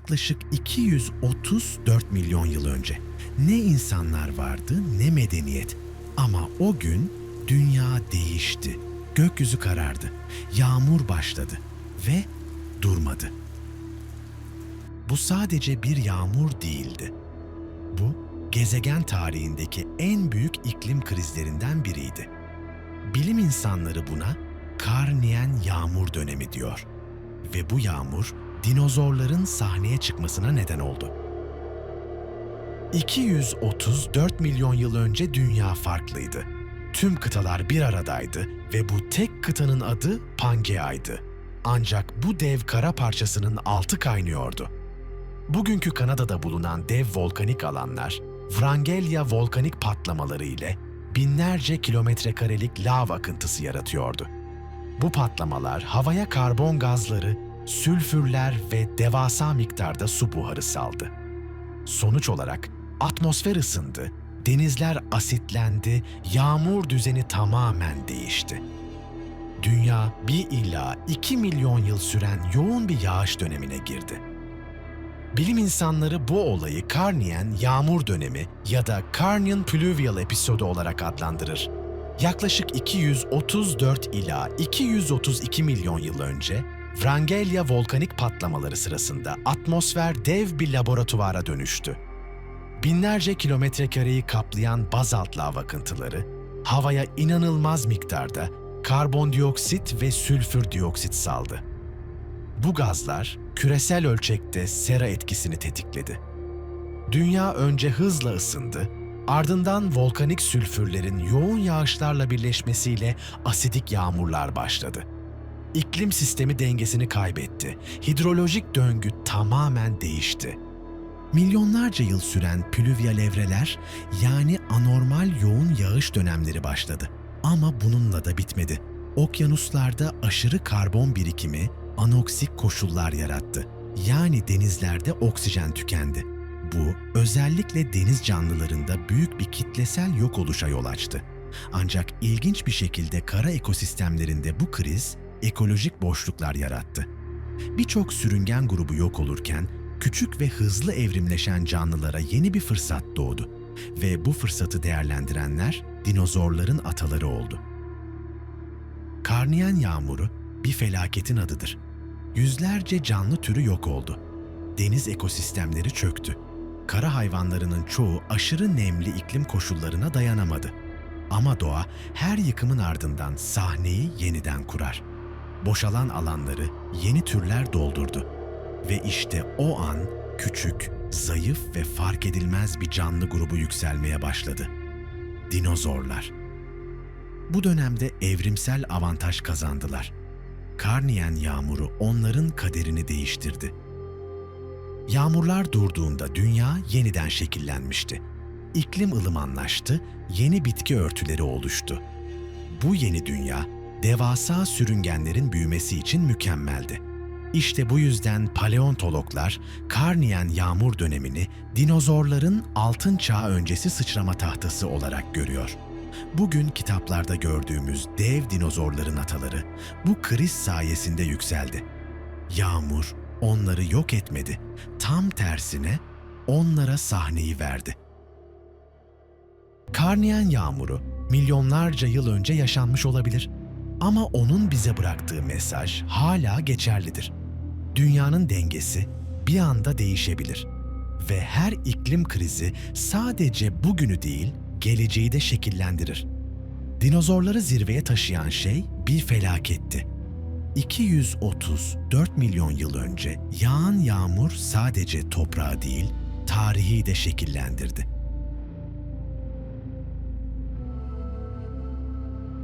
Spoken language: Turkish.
yaklaşık 234 milyon yıl önce. Ne insanlar vardı ne medeniyet. Ama o gün dünya değişti. Gökyüzü karardı. Yağmur başladı ve durmadı. Bu sadece bir yağmur değildi. Bu gezegen tarihindeki en büyük iklim krizlerinden biriydi. Bilim insanları buna Karniyen yağmur dönemi diyor. Ve bu yağmur dinozorların sahneye çıkmasına neden oldu. 234 milyon yıl önce dünya farklıydı. Tüm kıtalar bir aradaydı ve bu tek kıtanın adı Pangea'ydı. Ancak bu dev kara parçasının altı kaynıyordu. Bugünkü Kanada'da bulunan dev volkanik alanlar, Wrangelya volkanik patlamaları ile binlerce kilometre karelik lav akıntısı yaratıyordu. Bu patlamalar havaya karbon gazları, sülfürler ve devasa miktarda su buharı saldı. Sonuç olarak atmosfer ısındı, denizler asitlendi, yağmur düzeni tamamen değişti. Dünya 1 ila 2 milyon yıl süren yoğun bir yağış dönemine girdi. Bilim insanları bu olayı Karniyen yağmur dönemi ya da Carnian Pluvial episodu olarak adlandırır. Yaklaşık 234 ila 232 milyon yıl önce Wrangelya volkanik patlamaları sırasında atmosfer dev bir laboratuvara dönüştü. Binlerce kilometre kareyi kaplayan bazalt lav akıntıları havaya inanılmaz miktarda karbondioksit ve sülfür dioksit saldı. Bu gazlar küresel ölçekte sera etkisini tetikledi. Dünya önce hızla ısındı, ardından volkanik sülfürlerin yoğun yağışlarla birleşmesiyle asidik yağmurlar başladı. İklim sistemi dengesini kaybetti. Hidrolojik döngü tamamen değişti. Milyonlarca yıl süren plüvyal evreler yani anormal yoğun yağış dönemleri başladı. Ama bununla da bitmedi. Okyanuslarda aşırı karbon birikimi anoksik koşullar yarattı. Yani denizlerde oksijen tükendi. Bu özellikle deniz canlılarında büyük bir kitlesel yok oluşa yol açtı. Ancak ilginç bir şekilde kara ekosistemlerinde bu kriz ekolojik boşluklar yarattı. Birçok sürüngen grubu yok olurken küçük ve hızlı evrimleşen canlılara yeni bir fırsat doğdu ve bu fırsatı değerlendirenler dinozorların ataları oldu. Karniyen yağmuru bir felaketin adıdır. Yüzlerce canlı türü yok oldu. Deniz ekosistemleri çöktü. Kara hayvanlarının çoğu aşırı nemli iklim koşullarına dayanamadı. Ama doğa her yıkımın ardından sahneyi yeniden kurar. Boşalan alanları yeni türler doldurdu. Ve işte o an küçük, zayıf ve fark edilmez bir canlı grubu yükselmeye başladı. Dinozorlar. Bu dönemde evrimsel avantaj kazandılar. Karniyen yağmuru onların kaderini değiştirdi. Yağmurlar durduğunda dünya yeniden şekillenmişti. İklim ılımanlaştı, yeni bitki örtüleri oluştu. Bu yeni dünya, devasa sürüngenlerin büyümesi için mükemmeldi. İşte bu yüzden paleontologlar Karniyen yağmur dönemini dinozorların altın çağ öncesi sıçrama tahtası olarak görüyor. Bugün kitaplarda gördüğümüz dev dinozorların ataları bu kriz sayesinde yükseldi. Yağmur onları yok etmedi. Tam tersine onlara sahneyi verdi. Karniyen yağmuru milyonlarca yıl önce yaşanmış olabilir. Ama onun bize bıraktığı mesaj hala geçerlidir. Dünyanın dengesi bir anda değişebilir ve her iklim krizi sadece bugünü değil, geleceği de şekillendirir. Dinozorları zirveye taşıyan şey bir felaketti. 234 milyon yıl önce yağan yağmur sadece toprağı değil, tarihi de şekillendirdi.